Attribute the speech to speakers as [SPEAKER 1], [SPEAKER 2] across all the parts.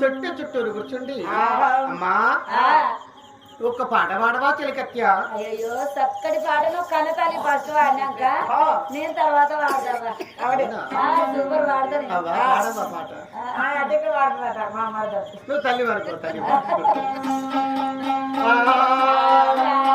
[SPEAKER 1] చుట్టూ చుట్టూరు కూర్చుండి. అమ్మా ఒక్క పాట పాడవా చిలకత్యా
[SPEAKER 2] అయ్యో చక్కటి పాటను కనతల్లి ఫస్ట్ వాడినాక. నేను తర్వాత వాడతావా సూపర్ వాడతాను
[SPEAKER 1] పాట? నువ్వు తల్లి వరకు తల్లి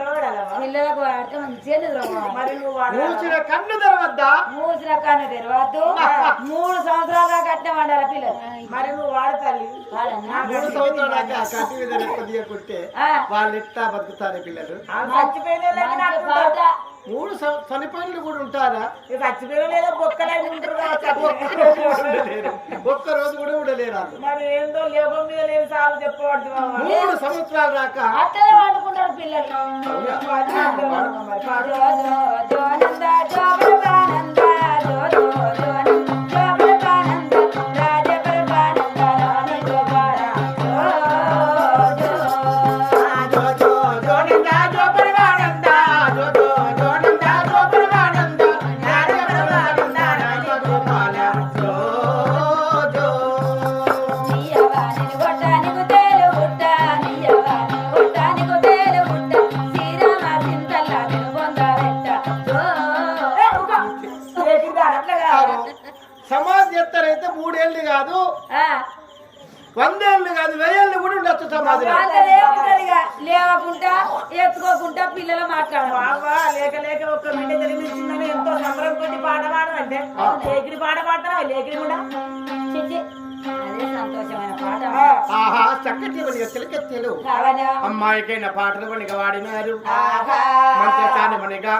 [SPEAKER 2] పిల్లలకు వాడితే మంచిగా
[SPEAKER 1] మూసిన కన్ను తెరవద్దా?
[SPEAKER 2] మూసిన కన్ను తెరవద్దు. మూడు సంవత్సరాలుగా కట్టిన వండాలి పిల్లలు.
[SPEAKER 3] మరి నువ్వు వాడు తల్లి.
[SPEAKER 2] వాడన్నా?
[SPEAKER 1] మూడు సంవత్సరాల కట్టి మీద వాళ్ళు ఎట్లా బతుకుతారు పిల్లలు?
[SPEAKER 2] పాట
[SPEAKER 1] మూడు చనిపోయిన కూడా ఉంటారా?
[SPEAKER 3] చచ్చిపోయిన లేదా బొక్కలే ఉంటారు.
[SPEAKER 1] ఒక్క రోజు కూడా ఉండలేరు
[SPEAKER 3] మరి ఏందో లేబం మీద లేని సాగు చెప్పబడుతున్నావా
[SPEAKER 1] మూడు సంవత్సరాల
[SPEAKER 2] అట్లనే వండుకుంటారు పిల్లలు.
[SPEAKER 1] కాదు.
[SPEAKER 2] ఆ,
[SPEAKER 1] వందేళ్ళు కాదు వెయ్యేళ్ళు కూడా ఉండొచ్చు సమాధిలో
[SPEAKER 2] లేవకుంటా ఎత్తుకోకుండా పిల్లలు మాట్లాడాలి
[SPEAKER 3] బాబా లేక లేక ఒక్క బిడ్డ తెలిపించిందని ఎంతో సంబరం కొట్టి పాట పాడమంటే లేకిడి పాట పాడతారా? లేకిడి కూడా?
[SPEAKER 2] చిచి, అదే సంతోషమైన పాట.
[SPEAKER 3] ఆ,
[SPEAKER 1] ఆహా చక్కటి వనిగ చిలకెత్తెలు.
[SPEAKER 2] కావనా?
[SPEAKER 1] అమ్మాయికైన పాటలు వనిగ వాడినారు. మంత్రచాని వనిగా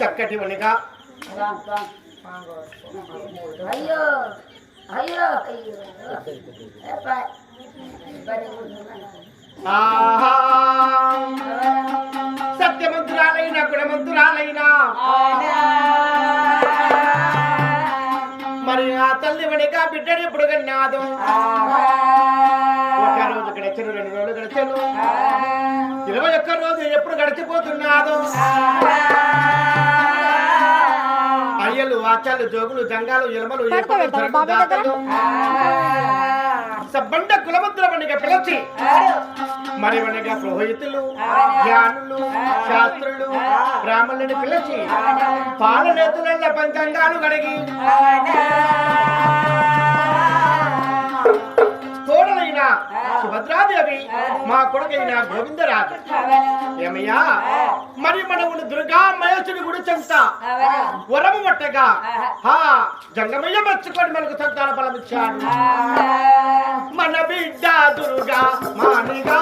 [SPEAKER 1] చక్కటి వనిగా
[SPEAKER 2] రామ్. అయ్యో. అయ్యో అయ్యో ఎప్ప.
[SPEAKER 1] మరి ఆ తల్లి వనిగా బిడ్డని ఎప్పుడు కన్నాదు? ఒక రోజు గడిచను రెండు రోజులు గడిచను. ఇరవై ఒక్క రోజు ఎప్పుడు గడిచిపోతున్నాదో? వాచాలు జోగులు జంగాలు ఎలమలు సబ్బండ కులముద్ర వనిగా పిలిచి. మరి వనిగా పురోహితులు జ్ఞానులు శాస్త్రులు బ్రాహ్మణుని పిలిచి. పాలనేతుల పంచాంగాలు గడిగి తోడలైన సుభద్రాదేవి మా కొడుకైన గోవిందరాజు. ఏమయ్యా? మరి మనమును దుర్గా మహేశుడి గుడి చెంత. వరము పట్టగా హా జంగమయ్య మెచ్చుకొని మనకు సంతాన బలం ఇచ్చాడు మన బిడ్డ దుర్గా మానిగా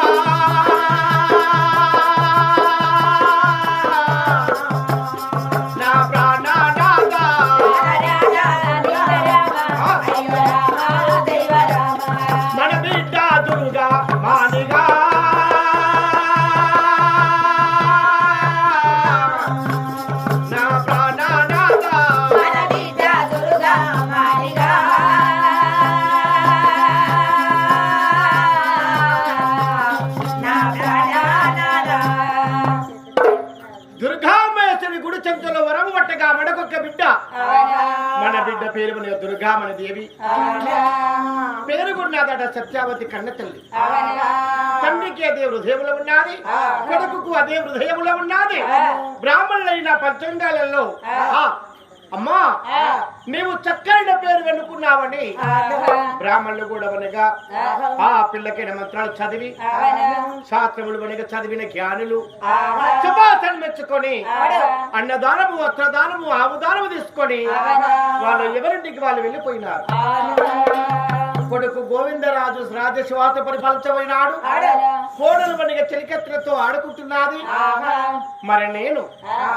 [SPEAKER 1] పేరు దుర్గామణి దేవి. పేరు కొన్నదట సత్యావతి కన్న తల్లి. తండ్రికి అదే హృదయంలో ఉన్నది. కొడుకుకు అదే హృదయంలో ఉన్నది. బ్రాహ్మణులైన పంచంగాలలో అమ్మా నీవు చక్కని పేరు వెనుకున్నావని బ్రాహ్మణులు కూడా అనగా ఆ. పిల్లకైన మంత్రాలు చదివి శాస్త్రములు అనగా చదివిన జ్ఞానులు. శుభాసనం మెచ్చుకొని అన్నదానము వస్త్రదానము ఆవుదానము తీసుకొని వాళ్ళు ఎవరింటికి వాళ్ళు వెళ్ళిపోయినారు. కొడుకు గోవిందరాజు రాజశ్వాస పరిపాలించబోయినాడు. కోడలు వనిగ చెలికత్తులతో ఆడుకుంటున్నది. మరి నేను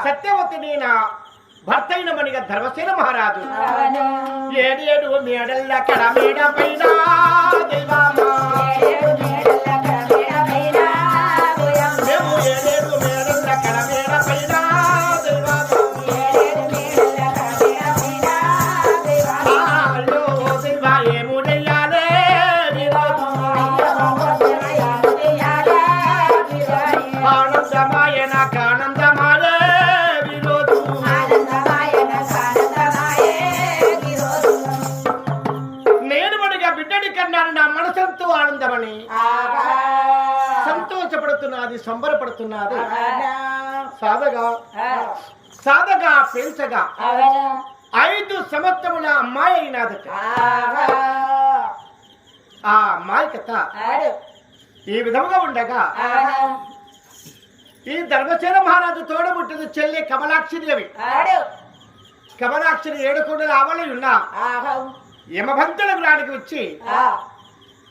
[SPEAKER 1] సత్యవతిని నా భర్త అయిన మనిగ ధర్మసేన మహారాజు ఏడేడు మేడల్ల కడ మేడ పైన సంతోషపడుతున్నది సంబరపడుతున్నది సాదగా సాదగా పెంచగా. ఐదు సంవత్సరముల అమ్మాయి అయినాదట ఆ అమ్మాయి కథ ఈ విధముగా ఉండగా ఈ ధర్మసేన మహారాజు తోడబుట్టిన చెల్లి కమలాక్షి దేవి కమలాక్షిని ఏడుకొండల ఆవలి ఉన్న యమభంతుల గ్రానికి వచ్చి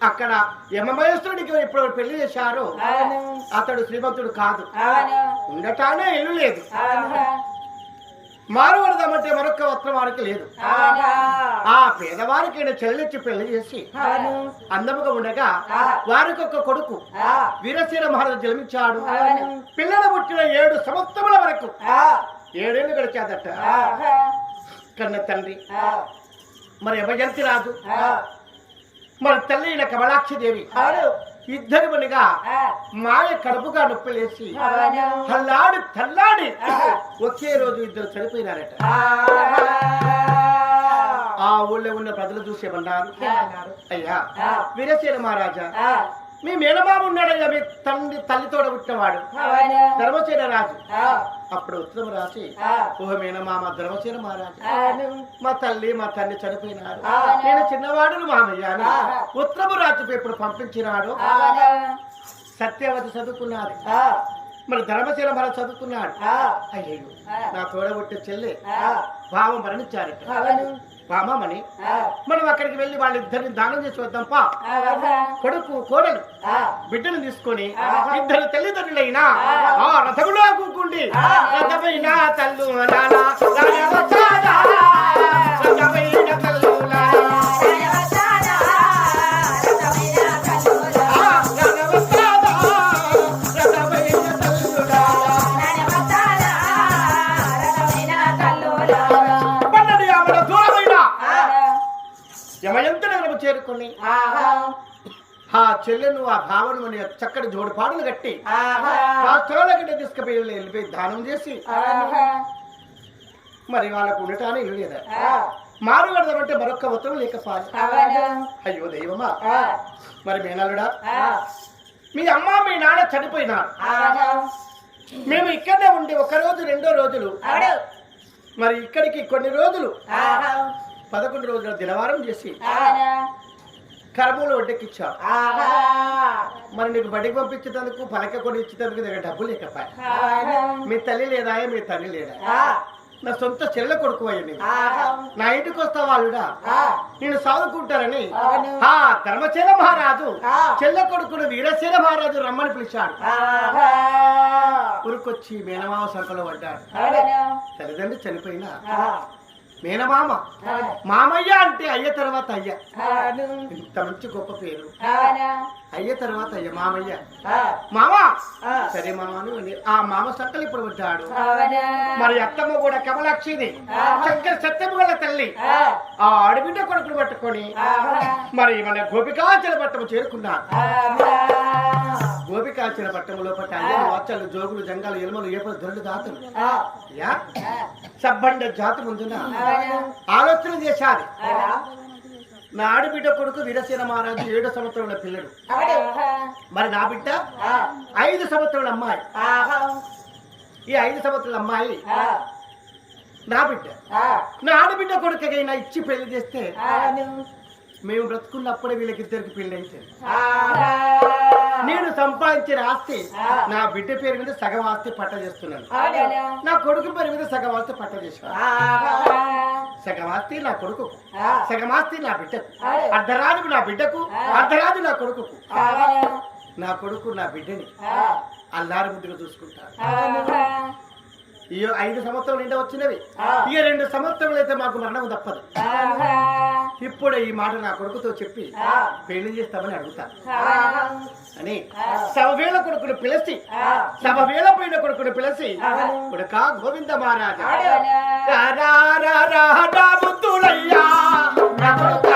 [SPEAKER 1] అక్కడ యమమయస్తుడికి ఇప్పుడు పెళ్ళి చేశారు. అతడు శ్రీమంతుడు కాదు. ఉండటానే ఇల్లు లేదు. మారువడదామంటే మరొక వస్త్రం వారికి లేదు ఆ పేదవారికి ఈయన చెల్లిచ్చి పెళ్ళి చేసి అందముగా ఉండగా వారికి ఒక కొడుకు. వీరసేన మహారాజు జన్మించాడు. పిల్లలు పుట్టిన ఏడు సంవత్సరముల వరకు ఏడేళ్ళు గడిచాదట. కన్న తండ్రి. మరి యమజంతి రాజు. మరి తల్లి అయిన కమలాక్షి దేవి. ఇద్దరు మనిగా మాయ కడుపుగా నొప్పిలేసి తల్లాడి తల్లాడి ఒకే రోజు ఇద్దరు చనిపోయినారట. ఆ. ఊళ్ళో ఉన్న ప్రజలు చూసేమన్నారు అయ్యా వీరసేన మహారాజా మీ మేనమామ ఉన్నాడయ్యా మీ తండ్రి తల్లితోడ పుట్టినవాడు. ధర్మసేన రాజు. అప్పుడు ఉత్తరం రాసి ఓహ మేనమామ ధర్మసేన మహారాజు. మా తల్లి మా తండ్రి చనిపోయినారు. నేను చిన్నవాడును మామయ్య ఉత్తరము రాజుకు ఇప్పుడు పంపించినాడు? సత్యవతి చదువుకున్నది మరి ధర్మశీల మరణ చదువుకున్నాడు? అయ్యో నా తోడబుట్టే చెల్లి భావం మరణించారట. బామని మనం అక్కడికి వెళ్ళి వాళ్ళిద్దరిని దానం చేసి వద్దాంపా కొడుకు కోడలు బిడ్డను తీసుకొని ఇద్దరు తల్లిదండ్రులైన ఆ. రథములో కూకుండి. రథమైన తల్లు నానా. యమయంతుడు చేరుకొని. ఆ చెల్లెను ఆ భావను చక్కటి జోడుపాడులు కట్టి ఆ చోళగడ్డ తీసుకుపోయి వెళ్ళిపోయి దానం చేసి మరి వాళ్ళకు ఉండటానే ఇల్లు లేదా? మరొక్క ఉత్తరం లేకపోయి అయ్యో దైవమా. మరి మేనల్లుడా మీ అమ్మ మీ నాన్న చనిపోయినారు మేము ఇక్కడనే ఉండి ఒక రోజు రెండో రోజులు మరి ఇక్కడికి కొన్ని రోజులు పదకొండు రోజుల దినవారం చేసి కర్మూలు వడ్డెక్కిచ్చాం. మరి నీకు బడికి పంపించేందుకు పలక కొని ఇచ్చేందుకు దగ్గర డబ్బు లేకపోయా? మీ తల్లి లేదా మీ తల్లి లేదా? నా సొంత చెల్ల కొడుకు అయ్యి నా ఇంటికి వస్తావా అల్లుడా? నేను సాదుకుంటారని. ఆ. ధర్మసేన మహారాజు. చెల్ల కొడుకును వీరసేన మహారాజు రమ్మని పిలిచాడు. ఉరుకొచ్చి మేనమామ సంకలో పడ్డాడు. తల్లిదండ్రులు చనిపోయినా మేనమామ. మామయ్య అంటే అయ్య తర్వాత అయ్య. ఇంత మంచి గొప్ప పేరు. అయ్య తర్వాత అయ్య మామయ్య. మామ? సరే మామ ఆ మామ సంకలు ఇప్పుడు వచ్చాడు మరి అత్తమ్మ కూడా కమలాక్షిది చక్కని సత్యము గల తల్లి. ఆ. అడవిడ కొడుకును పట్టుకొని మరి మన గోపికాచల పట్టము చేరుకున్నారు గోపికాచల పట్టము లోపల జోగులు జంగాలు ఎలుమలు ఏపలు దొరలు దాతలు. సబ్బండ జాతి ముందున ఆలోచన చేశారు. నా ఆడబిడ్డ కొడుకు వీరసేన మహారాజు ఏడు సంవత్సరముల పిల్లడు. మరి నా బిడ్డ? ఐదు సంవత్సరాల అమ్మాయి. ఈ ఐదు సంవత్సరాల అమ్మాయి నా బిడ్డ. నా ఆడబిడ్డ కొడుకైనా ఇచ్చి పెళ్ళి చేస్తే మేము బ్రతుకున్నప్పుడే వీళ్ళకిద్దరికి పెళ్ళి అయితే సంపాదించిన ఆస్తి
[SPEAKER 3] ఆ.
[SPEAKER 1] నా బిడ్డ పేరు మీద సగం ఆస్తి పట్ట చేస్తున్నాను. నా కొడుకు పేరు మీద సగం ఆస్తి పట్ట
[SPEAKER 3] ఆహా
[SPEAKER 1] సగం ఆస్తి నా కొడుకు సగం ఆస్తి నా బిడ్డకు
[SPEAKER 3] అరే.
[SPEAKER 1] అర్ధరాజు నా బిడ్డకు
[SPEAKER 3] ఆ.
[SPEAKER 1] అర్ధరాజు నా కొడుకుకు.
[SPEAKER 3] ఆహా
[SPEAKER 1] నా కొడుకు నా బిడ్డని అల్లారి ముద్దుగా చూసుకుంటాను ఐదు సంవత్సరాలు నిండా వచ్చినవి. ఇక రెండు సంవత్సరాలు అయితే మాకు మరణం తప్పదు. ఇప్పుడు ఈ మాట నా కొడుకుతో చెప్పి. పెళ్ళి చేస్తామని అడుగుతాను అని
[SPEAKER 3] ఆ.
[SPEAKER 1] సభవేల కొడుకును పిలిచి
[SPEAKER 3] ఆ
[SPEAKER 1] సభవేల పైన కొడుకును పిలిచి. కొడుకా గోవింద మహారాజా. రా రా రా రా రా ముద్దులయ్యా నా కొడుకా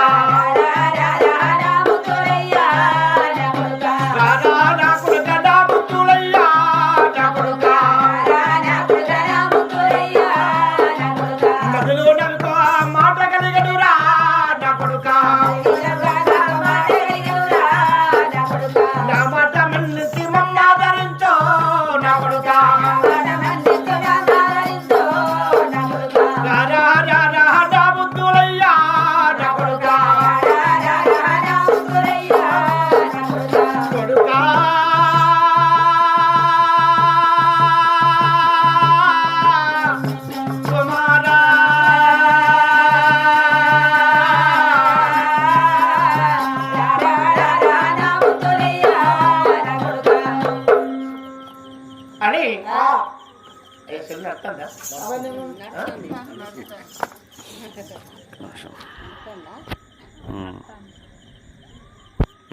[SPEAKER 1] ఏ చెల్లి అర్థందా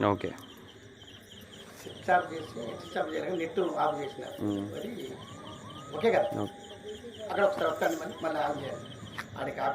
[SPEAKER 4] ఓకే.
[SPEAKER 1] చేసి ఆఫ్ చేయడానికి నెట్ ఆఫ్ చేసిన.
[SPEAKER 4] మ్మ్.
[SPEAKER 1] మరి ఓకే కదా? అక్కడ ఒకసారి వస్తాను మళ్ళీ మళ్ళీ ఆఫ్ చేయాలి. ఆడికి ఆపి.